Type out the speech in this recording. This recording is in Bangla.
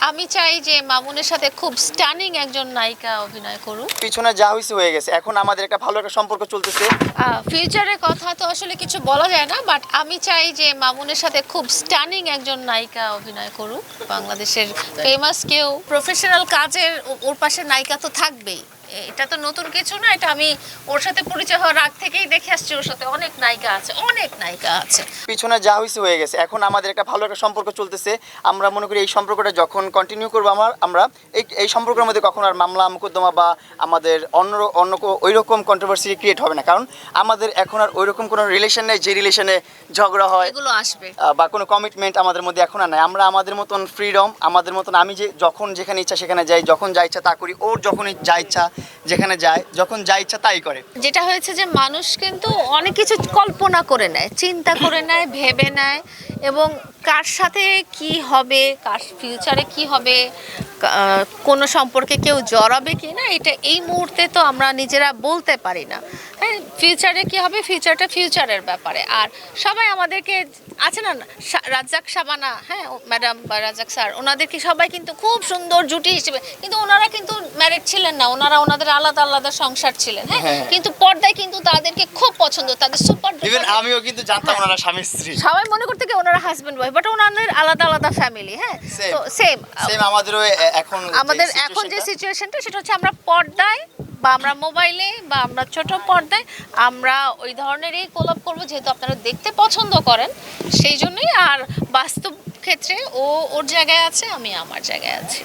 আমি চাই যে মামুনের সাথে খুব স্টানিং একজন নায়িকা অভিনয় করুক। পিছনে যা হয়েছে হয়ে গেছে। এখন আমাদের একটা ভালো একটা সম্পর্ক চলতেছে। ফিউচারের কথা তো আসলে কিছু বলা যায় না বাট আমি চাই যে মামুনের সাথে খুব স্টানিং একজন নায়িকা অভিনয় করুক। বাংলাদেশের ফেমাস কেউ প্রফেশনাল কাজের ওর পাশে নায়িকা তো থাকবেই। এটা তো নতুন কিছু না এটা আমি ওর সাথে পরিচয় হওয়ার আগ থেকেই দেখে আসছি ওর সাথে অনেক নায়িকা আছে অনেক নায়িকা আছে। পিছনে যা হয়েছে হয়ে গেছে। এখন আমাদের একটা ভালো একটা সম্পর্ক চলতেছে। আমরা মনে করি এই সম্পর্কটা যখন কন্টিনিউ করব আমার আমরা এই এই সম্পর্কের মধ্যে কখনো আর মামলা মোকদ্দমা বা আমাদের অন্য অন্য ওই রকম কন্ট্রোভার্সি ক্রিয়েট হবে না। কারণ আমাদের এখন আর ওই রকম কোনো রিলেশন নেই যে রিলেশনে ঝগড়া হয় এগুলো আসবে। বা কোনো কমিটমেন্ট আমাদের মধ্যে এখন আর নাই। আমরা আমাদের মতন ফ্রিডম আমাদের মতন আমি যে যখন যেখানে ইচ্ছা সেখানে যাই যখন যা ইচ্ছা তা করি ওর যখনই যা ইচ্ছা যেখানে যায়, যখন যা ইচ্ছা তাই করে। যেটা হয়েছে যে মানুষ কিন্তু অনেক কিছু কল্পনা করে নেয়, চিন্তা করে নেয়, ভেবে নেয় এবং কার সাথে কি হবে কার ফিউচারে কি হবে কোনো সম্পর্কে কেউ জড়াবে কি না এটা এই মুহূর্তে তো আমরা নিজেরা বলতে পারি না। হ্যাঁ ফিউচারে কি হবে ফিউচারটা ফিউচারের ব্যাপারে। আর সবাই আমাদেরকে আছে না রাজ্জাক সাবানা হ্যাঁ ম্যাডাম বা রাজ্জাক স্যার ওনাদেরকে সবাই কিন্তু খুব সুন্দর জুটি হিসেবে কিন্তু ওনারা কিন্তু ম্যারিড ছিলেন না ওনারা ওনাদের আলাদা আলাদা সংসার ছিলেন হ্যাঁ? হ্যাঁ। কিন্তু পর্দায় কিন্তু তাদেরকে খুব পছন্দ তাদের সুপার আমিও কিন্তু জানতাম ওনারা স্বামী স্ত্রী। সবাই মনে করতে কি ওনারা হাজবেন্ড ওয়াইফ বাট ওনাদের আলাদা আলাদা ফ্যামিলি হ্যাঁ? তো সেম সেম আমাদেরও এখন আমাদের এখন যে সিচুয়েশনটা সেটা হচ্ছে আমরা পর্দায় বা আমরা মোবাইলে বা আমরা ছোট পর্দায় আমরা ওই ধরনেরই কোলাপ করব যেহেতু আপনারা দেখতে পছন্দ করেন সেই জন্যই আর বাস্তব ক্ষেত্রে ও ওর জায়গায় আছে আমি আমার জায়গায় আছি।